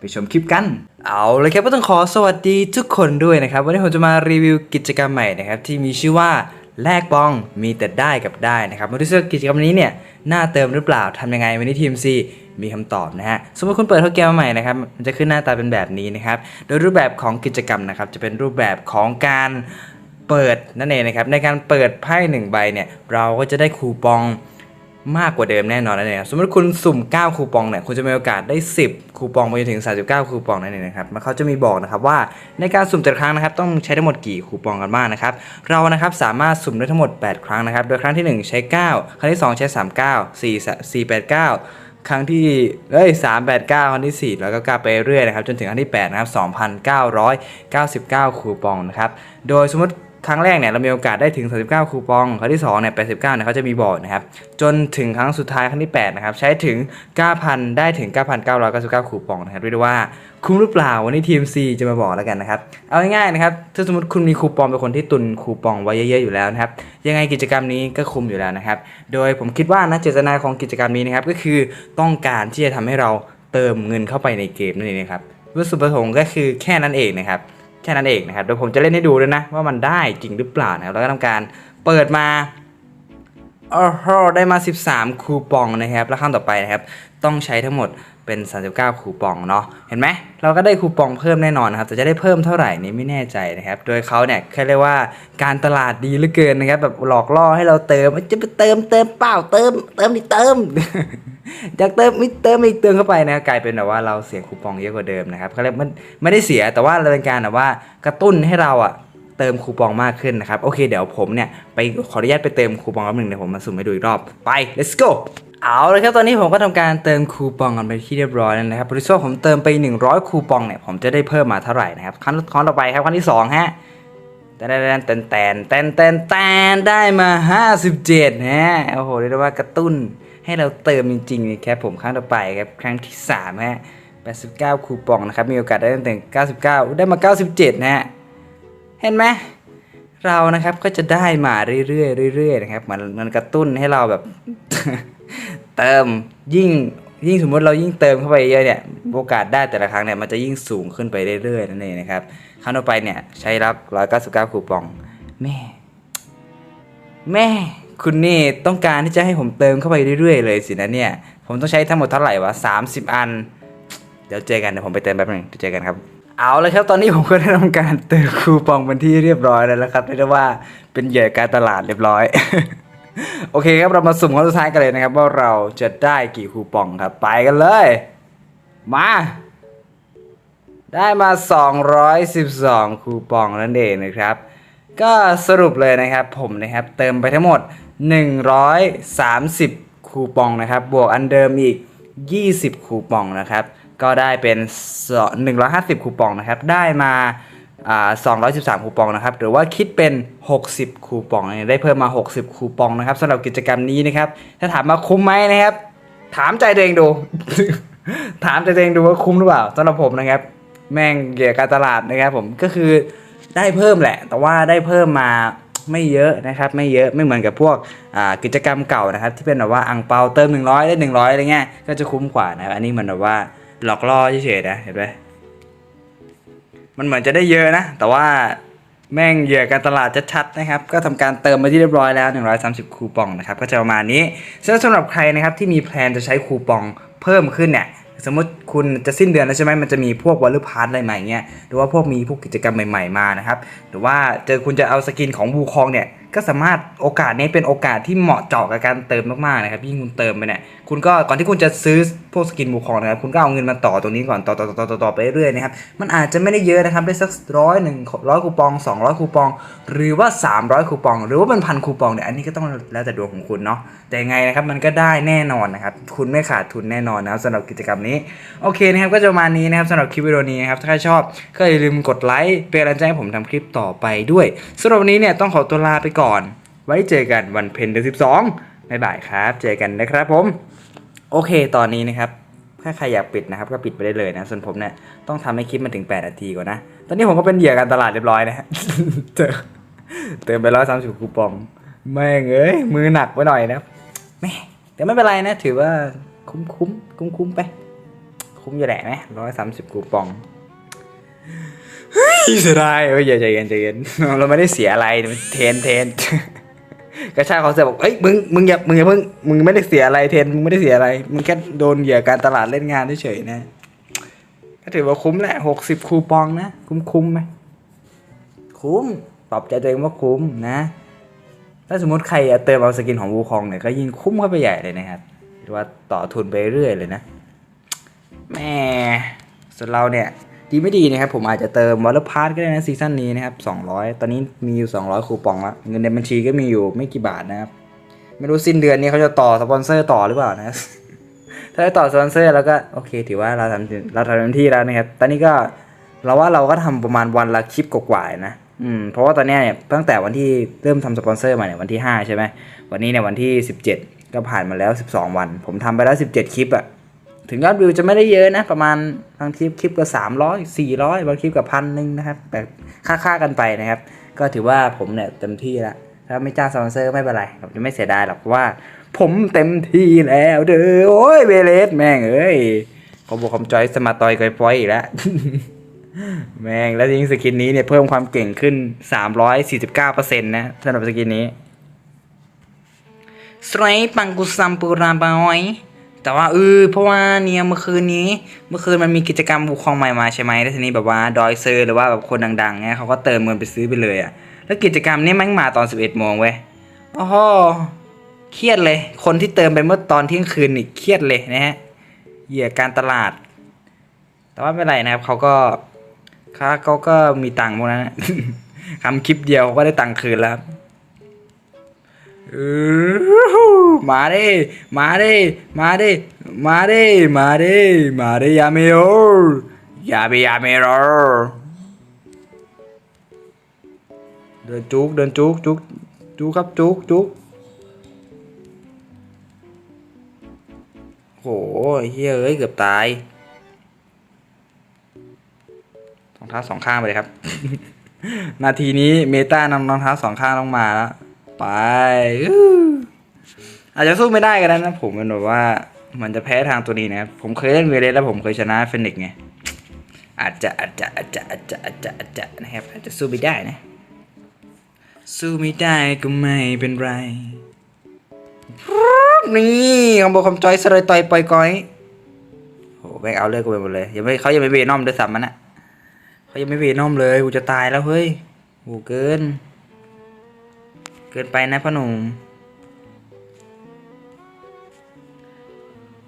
ไปชมคลิปกัน เอาเลยครับก็ต้องขอสวัสดีทุกคนด้วยนะครับ วันนี้ผมจะมารีวิวกิจกรรมใหม่นะครับที่มีชื่อว่าแลกบองมีแต่ได้กับได้นะครับมาดูซิว่ากิจกรรมนี้เนี่ยน่าเติมหรือเปล่าทำยังไงวันนี้ทีมซีมีคำตอบนะฮะ สมมติคุณเปิดเข้าเกมมาใหม่นะครับ มันจะขึ้นหน้าตาเป็นแบบนี้นะครับ โดยรูปแบบของกิจกรรมนะครับ จะเป็นรูปแบบของการเปิดนั่นเองนะครับ ในการเปิดไพ่หนึ่งใบเนี่ย เราก็จะได้คูปอง มากกว่าเดิมแน่นอนนั่นเองสมมติคุณสุ่ม 9 คูปองเนี่ยคุณจะมีโอกาสได้ 10 คูปองไปจนถึง 39 คูปองนั่นเองนะครับมันเขาจะมีบอกนะครับว่าในการสุ่มแต่ละครั้งนะครับต้องใช้ทั้งหมดกี่คูปองกันบ้างนะครับเรานะครับสามารถสุ่มได้ทั้งหมด 8 ครั้งนะครับโดยครั้งที่ 1 ใช้ 9 ครั้งที่ 2 ใช้ 39 4 4 8 9ครั้งที่เอ้ย3 8 9 ครั้งที่ 4 แล้วก็กลับไปเรื่อยนะครับ จนถึงครั้งที่ 8 นะครับ 2,999 คูปองนะครับ โดยสมมติ ครั้งแรกเนี่ยเรามีโอกาสได้ถึง 39 คูปอง ครั้งที่2เนี่ย 89 เนี่ยเขาจะมีบอกนะครับ จนถึงครั้งสุดท้ายครั้งที่ 8 นะครับ ใช้ถึง 9,000 ได้ถึง 9,999 คูปองนะครับเรียกได้ว่าคุ้มหรือเปล่า วันนี้ทีม C จะมาบอกแล้วกันนะครับ เอาง่ายๆนะครับ ถ้าสมมติคุณมีคูปองเป็นคนที่ตุนคูปองไว้เยอะๆอยู่แล้วนะครับ ยังไงกิจกรรมนี้ก็คุ้มอยู่แล้วนะครับ โดยผมคิดว่านะเจตนาของกิจกรรมนี้นะครับ ก็คือต้องการที่จะทำให้เราเติมเงินเข้าไปในเกมนั่นเองนะครับวัตถุประสงค์ก็คือแค่นั้นเองนะครับ ค่นั้นเองนะครับเดี๋ยวผมจะเล่นให้ดูด้วยนะ ว่ามันได้จริงหรือเปล่านะครับแล้วก็ทำการเปิดมาโอ้โหได้มา 13 คูปองนะครับ แล้วขั้นต่อไปนะครับ ต้องใช้ทั้งหมดเป็น 39 คูปองเนาะ เห็นไหม เราก็ได้คูปองเพิ่มแน่นอนนะครับ แต่จะได้เพิ่มเท่าไหร่นี่ไม่แน่ใจนะครับ โดยเขาเนี่ยแค่เรียกว่าการตลาดดีเหลือเกินนะครับ แบบหลอกล่อให้เราเติม จะไปเติมเติมเปล่าเติม เติมดิเติม อยากเติมม่เติมอีกเติมเข้าไปนะกลายเป็นแบบว่าเราเสียคูปองเยอะกว่าเดิมนะครับเขาเรียกมันไม่ได้เสียแต่ว่าเป็นการแบบว่ากระตุ้นให้เราอะเติมคูปองมากขึ้นนะครับ โอเคเดี๋ยวผมเนี่ย ไปขออนุญาตไปเติมคูปองแป๊บหนึ่งเดี๋ยวผมมาสุ่มให้ดูอีกรอบไป let's go เอาเลยครับตอนนี้ผมก็ทำการเติมคูปองกันไปที่เรียบร้อยแล้วนะครับบริษัทผมเติมไป 100 คูปองเนี่ยผมจะได้เพิ่มมาเท่าไหร่นะครับขั้นตอนต่อไปครับขั้นที่สองฮะแตนแตนแตนแตนแตนแตนได้มา 57ฮะโอ้โหเรียกได้ว่ากระตุ้น ให้เราเติมจริงๆนะครับผมครั้งต่อไปครับครั้งที่3ฮะ89 คูปองนะครับมีโอกาสได้ตั้งแต่99 ได้มา 97 นะฮะเห็นไหมเรานะครับก็จะได้มาเรื่อยๆเรื่อยๆนะครับมันมันกระตุ้นให้เราแบบเติมยิ่งยิ่งสมมติเรายิ่งเติมเข้าไปเยอะเนี่ยโอกาสได้แต่ละครั้งเนี่ยมันจะยิ่งสูงขึ้นไปเรื่อยๆนั่นเองนะครับครั้งต่อไปเนี่ยใช้รับ 199 คูปอง แม่ แม่ คุณนี่ต้องการที่จะให้ผมเติมเข้าไปเรื่อยๆเลยสินะเนี่ย ผมต้องใช้ทั้งหมดเท่าไหร่วะ30อัน เดี๋ยวเจอกันเดี๋ยวผมไปเติมแป๊บนึงเดี๋ยวเจอกันครับ เอาเลยครับตอนนี้ผมก็ได้ทำการเติมคูปองเป็นที่เรียบร้อยแล้วนะครับเรียกได้ว่าเป็นเหยื่อการตลาดเรียบร้อย โอเคครับเรามาสุ่มข้อสุดท้ายกันเลยนะครับ ว่าเราจะได้กี่คูปองครับ ไปกันเลย มาได้มา 212 คูปองนั่นเองนะครับ ก็สรุปเลยนะครับผมนะครับเติมไปทั้งหมด 130 คูปองนะครับ บวกอันเดิมอีก 20 คูปองนะครับ ก็ได้เป็น 150 คูปองนะครับ ได้มา213 คูปองนะครับ หรือว่าคิดเป็น 60 คูปอง ได้เพิ่มมา 60 คูปองนะครับสำหรับกิจกรรมนี้นะครับ ถ้าถามมาคุ้มไหมนะครับ ถามใจตัวเองดู ถามใจตัวเองดูว่าคุ้มหรือเปล่าสำหรับผมนะครับ แม่งเหยื่อการตลาดนะครับผม ก็คือ ได้เพิ่มแหละ แต่ว่าได้เพิ่มมาไม่เยอะนะครับไม่เยอะไม่เหมือนกับพวกกิจกรรมเก่านะครับ ที่เป็นแบบว่าอังเปาเติม 100 ได้ 100อะไรเงี้ยก็จะคุ้มกว่านะครับอันนี้เหมือนแบบว่าหลอกล่อเฉยๆนะเห็นไหมมันเหมือนจะได้เยอะนะ แต่ว่าแม่งเหยื่อการตลาดชัดๆนะครับ ก็ทำการเติมมาที่เรียบร้อยแล้ว 130 คูปองนะครับ ก็จะประมาณนี้สำหรับใครนะครับที่มีแพลนจะใช้คูปองเพิ่มขึ้นเนี่ย สมมติคุณจะสิ้นเดือนแล้วใช่ไหมมันจะมีพวกวอลลุ่พาร์ทอะไรใหม่เงี้ยหรือว่าพวกมีพวกกิจกรรมใหม่ ๆมานะครับหรือว่าเจอคุณจะเอาสกินของบูคองเนี่ย ก็สามารถโอกาสนี้เป็นโอกาสที่เหมาะเจาะกับการเติมมากๆนะครับยิ่งคุณเติมไปเนี่ยคุณก็ก่อนที่คุณจะซื้อพวกสกินบูคองนะครับคุณก็เอาเงินมาต่อตรงนี้ก่อนต่อต่อต่อต่อต่อไปเรื่อยๆนะครับมันอาจจะไม่ได้เยอะนะครับได้สักร้อยหนึ่งร้อยคูปอง 200 คูปอง หรือว่า 300 คูปอง หรือว่าเป็นพันคูปองเนี่ยอันนี้ก็ต้องแล้วแต่ดวงของคุณเนาะแต่ยังไงนะครับมันก็ได้แน่นอนนะครับคุณไม่ขาดทุนแน่นอนนะครับสำหรับกิจกรรมนี้โอเคนะครับก็จะประมาณนี้นะครับสำหรับคลิปวิดีโอนี้นะครับถ้าใครชอบก็อย่าลืมกดไลค์เป็นกำลังใจให้ผมทำคลิปต่อไปด้วยสำหรับวันนี้เนี่ยต้องขอตัวลาไปก่อน ไว้เจอกันวันเพ็ญเดือนสิบสองบ๊ายบายครับ เจอกันนะครับผม โอเค ตอนนี้นะครับถ้าใครอยากปิดนะครับก็ปิดไปได้เลยนะ ส่วนผมเนี่ยต้องทำให้คลิปมันถึง 8 นาทีก่อนนะ ตอนนี้ผมก็เป็นเหยื่อการตลาดเรียบร้อยนะฮะเจอเติมไปร้อยสามสิบคูปอง แม่งเอ้ย มือหนักไปหน่อยนะแม่แต่ไม่เป็นไรนะ ถือว่าคุ้มคุ้มคุ้มคุ้มๆไป คุ้มอยู่แหละไหมร้อยสามสิบคูปอง เฮ้ยเสียดายเอ้ยอย่าใจเย็นใจเย็นเราไม่ได้เสียอะไรเทนเทนกระชากเขาเสร็จบอกเอ้ยมึงมึงอย่ามึงอย่าเพิ่งมึงไม่ได้เสียอะไรเทนมึงไม่ได้เสียอะไรมึงแค่โดนเหยื่อการตลาดเล่นงานเฉยๆนะก็ถือว่าคุ้มแหละหกสิบคูปองนะคุ้มคุ้มไหมคุ้มปลอบใจตัวเองว่าคุ้มนะ ถ้าสมมติใครเติมเอาสกินของวูคองเนี่ยก็ยิ่งคุ้มเข้าไปใหญ่เลยนะครับหรือว่าต่อทุนไปเรื่อยเลยนะแม่ส่วนเราเนี่ย ดีไม่ดีนะครับผมอาจจะเติมวอลเลอร์พาร์ก็ได้นะซีซั่นนี้นะครับ200 ตอนนี้มีอยู่ 200 คูปองล้วเงินในบัญชีก็มีอยู่ไม่กี่บาทนะครับไม่รู้สิ้นเดือนนี้เขาจะต่อสปอนเซอร์ต่อหรือเปล่านะ ถ้าได้ต่อสปอนเซอร์แล้วก็โอเค ถือว่าเราทำเราทำเต็มที่แล้วนะครับ ตอนนี้ก็เราว่าเราก็ทำประมาณวันละคลิปกว่าๆนะ อืม เพราะว่าตอนนี้เนี่ยตั้งแต่วันที่เริ่มทำสปอนเซอร์มาเนี่ยวันที่ 5 ใช่ไหม วันนี้เนี่ยวันที่ 17 ก็ผ่านมาแล้ว 12 วัน ผมทำไปแล้ว 17 คลิปอะ ถึงยอดวิวจะไม่ได้เยอะนะ ประมาณบางคลิปคลิปก็300 400บางคลิปกับพันหนึ่งนะครับแต่ค่าๆกันไปนะครับ ก็ถือว่าผมเนี่ยเต็มที่แล้วถ้าไม่จ้างสปอนเซอร์ไม่เป็นไรผมจะไม่เสียดายหรอกเพราะว่า ผมเต็มที่แล้วเด้อโอ้ยเวเลสแม่งเอ้ยเขาบอกคำจอยสมาตอยกอยปอยอีกแล้วแม่งแล้วยิ่งสกินนี้เนี่ยเพิ่มความเก่งขึ้น 349%นะสำหรับสกินนี้สไลป์ปังกุซัมปูราบอย แต่ว่าเออเพราะว่าเนี่ยเมื่อคืนนี้ เมื่อคืนมันมีกิจกรรมบุคคลใหม่มาใช่ไหมแล้วทีนี้แบบว่าดอยเซอร์หรือว่าแบบคนดังๆเนี่ยเขาก็เติมเงินไปซื้อไปเลยอะแล้วกิจกรรมนี้แม่งมาตอน 11โมงเว้ยโอ้โหเครียดเลย คนที่เติมไปเมื่อตอนเที่ยงคืนนี่เครียดเลยนะฮะเหยื่อการตลาด แต่ว่าไม่เป็นไรนะครับเขาก็เขาเขาก็มีตังค์พวกนั้นทำคลิปเดียวเขาก็ได้ตังค์คืนแล้ว มาดิมาดิมาดิมาดิมาดิมาดิยาเมโอยาเบยาเมโรเดินจุกเดินจุกจุกจุกครับจุกจุกโหเฮ้ยเอ้ยเกือบตายรองเท้าสองข้างไปเลยครับ นาทีนี้เมตานำรองเท้าสองข้างต้องมาแล้ว ไปอาจจะสู้ไม่ได้กันนะผมมันแบบว่า มันจะแพ้ทางตัวนี้นะครับผมเคยเล่นเวเลสแล้วผมเคยชนะเฟนิกซ์ไงอาจจะอาจจะอาจจะอาจจะอาจจะอาจจะนะครับอาจจะสู้ไม่ได้นะ สู้ไม่ได้ก็ไม่เป็นไรนี่คำบอกคำจอยสเลยต่อยปล่อยก้อยโหแม่งเอาเลือกกูไปหมดเลยยังไม่เขายังไม่เวนอมด้วยซ้ำมันอะเขายังไม่เวนอมเลยกูจะตายแล้วเฮ้ยโหเกิน เกินไปนะพ่อหนุ่ม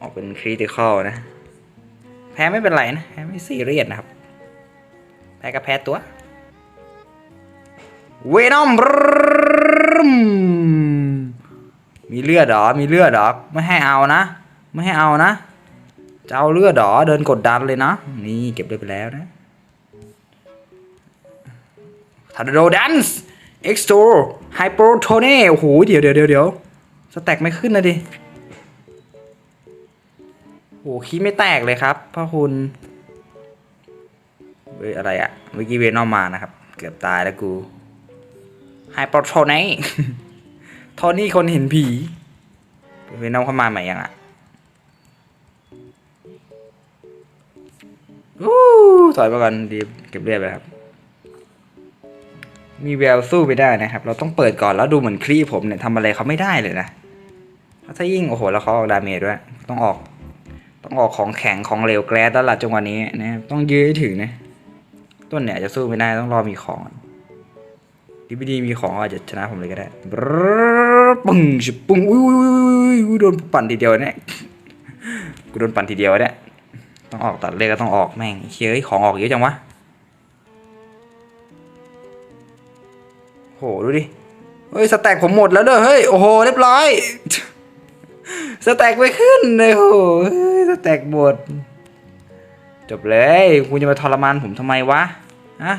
ออกเป็นคริติคอลนะ แพ้ไม่เป็นไรนะ แพ้ไม่ซีเรียสนะครับ แพ้ก็แพ้ตัว เวนอม มีเลือดหรอ มีเลือดหรอ ไม่ให้เอานะ ไม่ให้เอานะจะเอาเลือดหรอ เดินกดดันเลยนะ นี่เก็บได้ไปแล้วนะทาร์โดดันส์ เอ็กซ์โตไฮโปรโทเน่โอ้โหเดี๋ยวเดี๋ยวเดี๋ยวเดี๋ยวสแต็กไม่ขึ้นนะดิโอ้โหขี้ไม่แตกเลยครับพ่อคุณเฮ้ยอะไรอะเมื่อกี้เวนอมมานะครับ เกือบตายแล้วกูไฮโปรโทเน่โทนี่คนเห็นผีเวนอมเข้ามาใหม่ยังอะอู้ถอยมาก่อนดีเก็บเลือดไปครับ มีแววสู้ไม่ได้นะครับ เราต้องเปิดก่อนแล้วดูเหมือนคลี่ผมเนี่ยทำอะไรเขาไม่ได้เลยนะถ้ายิ่งโอ้โหแล้วเขาออกดาเมจด้วย ต้องออก ต้องออกของแข็งของเหลวแกลสแล้วล่ะจังหวะนี้นะต้องยื้อให้ถึงนะต้นเนี่ยจะสู้ไม่ได้ต้องรอมีของดีบีดีมีของอาจจะชนะผมเลยก็ได้บปึ้งชิปึ้งอุ้ยอุ้ยอุ้ยอุ้ยอุ้ยโดนปั่นทีเดียวเนี่ยกูโดนปั่นทีเดียวเนี่ยต้องออกตัดเลขก็ต้องออกแม่งเฮ้ยของออกเยอะจังวะ โหดูดิ เฮ้ยสแต็กผมหมดแล้วเด้อเฮ้ยโอ้โหเรียบร้อยสแต็กไม่ขึ้นเลยโอ้โหเฮ้ยสแต็กหมดจบเลยคุณจะมาทรมานผมทำไมวะฮะ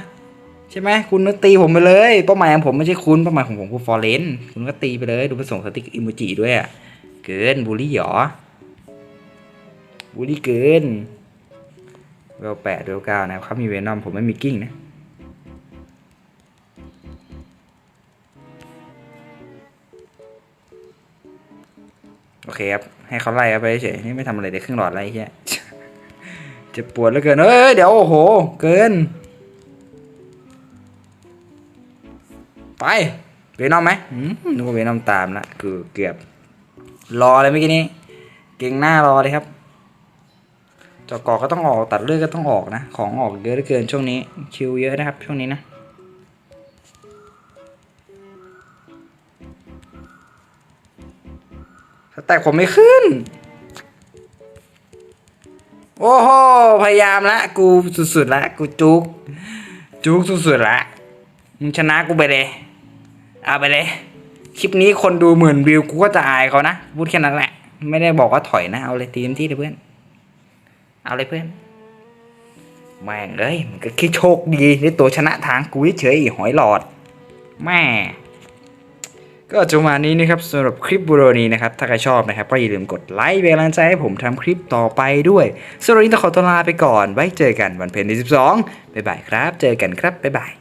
ใช่ไหมคุณก็ตีผมไปเลยเป้าหมายของผมไม่ใช่คุณเป้าหมายของผมคือฟอร์เรนคุณก็ตีไปเลย ดูไปส่งสติ๊กอิโมจิด้วยอะเกินบูลลี่หรอบูลลี่เกินเวลแปดเวลเก้านะครับเขามีเวนอมผมไม่มีกิ้งนะ โอเคครับ ให้เขาไล่เอาไปเฉยนี่ไม่ทำอะไรเลยครึ่งหลอดอะไรเงี้ยเจ็บปวดเหลือเกินเอ้ยเดี๋ยวโอ้โห เกิน ไปเวนอมไหมอืมนึกว่าเวนอมตามละคือเกือบ รอเลยเมื่อกี้นี้ เก่งหน้ารอเลยครับจอกอก็ต้องออกตัดเลือดก็ต้องออกนะ ของออกเยอะเหลือเกินช่วงนี้ คิวเยอะนะครับช่วงนี้นะ แต่ผมไม่ขึ้น โอ้โห พยายามละ กูสุดๆละ กูจุก จุกสุดๆละ มึงชนะกูไปเลย เอาไปเลย คลิปนี้คนดูหมื่นวิว กูก็จะอายเขานะ พูดแค่นั้นแหละ ไม่ได้บอกว่าถอยนะ เอาเลยตีมที่เลยเพื่อน เอาเลยเพื่อนแม่งเอ้ยมันก็แค่โชคดีได้ตัวชนะทางกูเฉยหอยหลอด แม่ ก็จบมานี้นะครับสำหรับคลิปบูโรนี้นะครับ ถ้าใครชอบนะครับ ก็อย่าลืมกดไลค์เป็นกำลังใจให้ผมทำคลิปต่อไปด้วยสำหรับวันนี้ต้องขอตัวลาไปก่อน ไว้เจอกันวันเพ็ญที่ 12 บ๊ายบายครับ เจอกันครับ บ๊ายบาย